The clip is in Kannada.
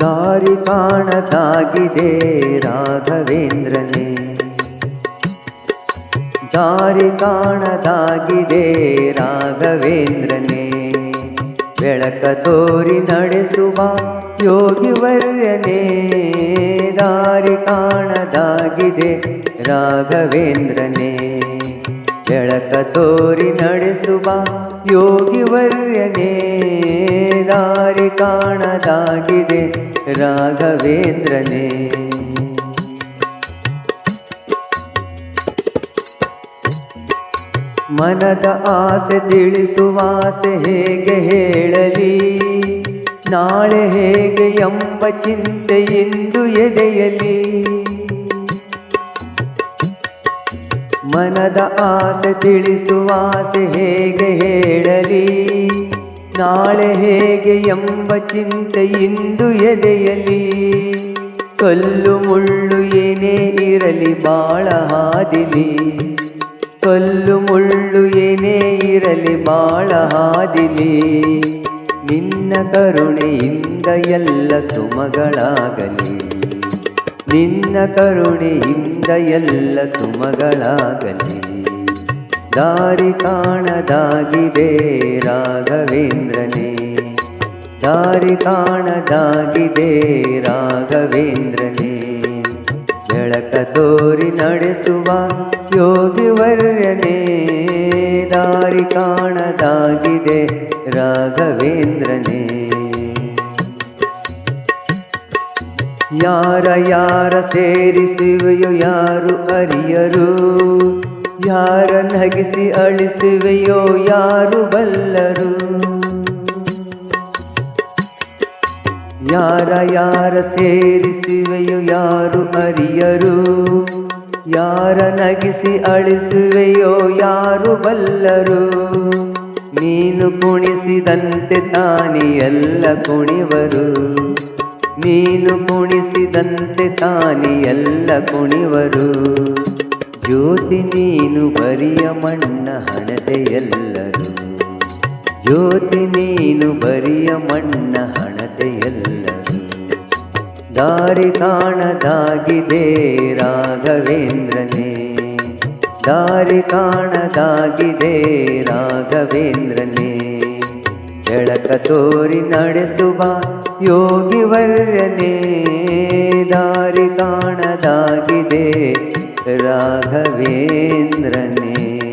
ದಾರಿ ಕಾಣದಾಗಿದೆ ರಾಘವೇಂದ್ರನೇ. ದಾರಿ ಕಾಣದಾಗಿದೆ ರಾಘವೇಂದ್ರನೇ. ಬೆಳಕ ತೋರಿ ನಡೆಸುವ ಯೋಗಿವರ್ಯನೇ ದಾರಿ ಕಾಣದಾಗಿದೆ ರಾಘವೇಂದ್ರನೇ. ಬೆಳಕ ತೋರಿ ನಡೆಸುವ ಯೋಗಿವರ್ಯನೇ ದಾರಿ ಕಾಣದಾಗಿದೆ ರಾಘವೇಂದ್ರನೇ. ಮನದ ಆಸೆ ತಿಳಿಸುವಾಸೆ ಹೇಗೆ ಹೇಳಲಿ? ನಾಳೆ ಹೇಗೆ ಎಂಬ ಚಿಂತೆ ಇಂದು ಎದೆಯಲಿ? ಮನದ ಆಸೆ ತಿಳಿಸುವಾಸೆ ಹೇಗೆ ಹೇಳಲಿ? ನಾಳೆ ಹೇಗೆ ಎಂಬ ಚಿಂತೆ ಇಂದು ಎದೆಯಲಿ? ಕಲ್ಲು ಮುಳ್ಳು ಏನೇ ಇರಲಿ ಬಾಳ ಹಾದಿಲಿ. ಕಲ್ಲು ಮುಳ್ಳು ಏನೇ ಇರಲಿ ಬಾಳ ಹಾದಿಲಿ. ನಿನ್ನ ಕರುಣೆಯಿಂದ ಎಲ್ಲ ಸುಮಗಳಾಗಲಿ. ನಿನ್ನ ಕರುಣೆಯಿಂದ ಎಲ್ಲ ಸುಮಗಳಾಗಲಿ. ದಾರಿ ಕಾಣದಾಗಿದೆ ರಾಘವೇಂದ್ರನೇ. ದಾರಿ ಕಾಣದಾಗಿದೆ ರಾಘವೇಂದ್ರನೇ. ಬೆಳಕ ತೋರಿ ನಡೆಸುವ ಯೋಗಿವರ್ಯನೇ. ದಾರಿ ಕಾಣದಾಗಿದೆ ರಾಘವೇಂದ್ರನೇ. ಯಾರ ಯಾರ ಸೇರಿಸುವೆಯೋ ಯಾರು ಅರಿಯರು? ಯಾರ ನಗಿಸಿ ಅಳಿಸುವೆಯೋ ಯಾರು ಬಲ್ಲರು? ಯಾರ ಯಾರ ಸೇರಿಸುವೆಯೋ ಯಾರು ಅರಿಯರು? ಯಾರ ನಗಿಸಿ ಅಳಿಸುವೆಯೋ ಯಾರು ಬಲ್ಲರು? ನೀನು ಕುಣಿಸಿದಂತೆ ತಾನಿ ಎಲ್ಲ ಕುಣಿವರು. ನೀನು ಕುಣಿಸಿದಂತೆ ತಾನಿ ಎಲ್ಲ ಕುಣಿವರು. ಜ್ಯೋತಿ ನೀನು ಬರಿಯ ಮಣ್ಣ ಹಣದೆ ಎಲ್ಲರು ಜ್ಯೋತಿ ನೀನು ಬರಿಯ ಮಣ್ಣ ಹಣದೆ ಎಲ್ಲರು ದಾರಿ ಕಾಣದಾಗಿದೆ ರಾಘವೇಂದ್ರನೇ. ದಾರಿ ಕಾಣದಾಗಿದೆ ರಾಘವೇಂದ್ರನೇ. ಬೆಳಕ ತೋರಿ ನಡೆಸುವ ಯೋಗಿವರ್ಯನೇ. ದಾರಿ ಕಾಣದಾಗಿದೆ राघवेन्द्रने।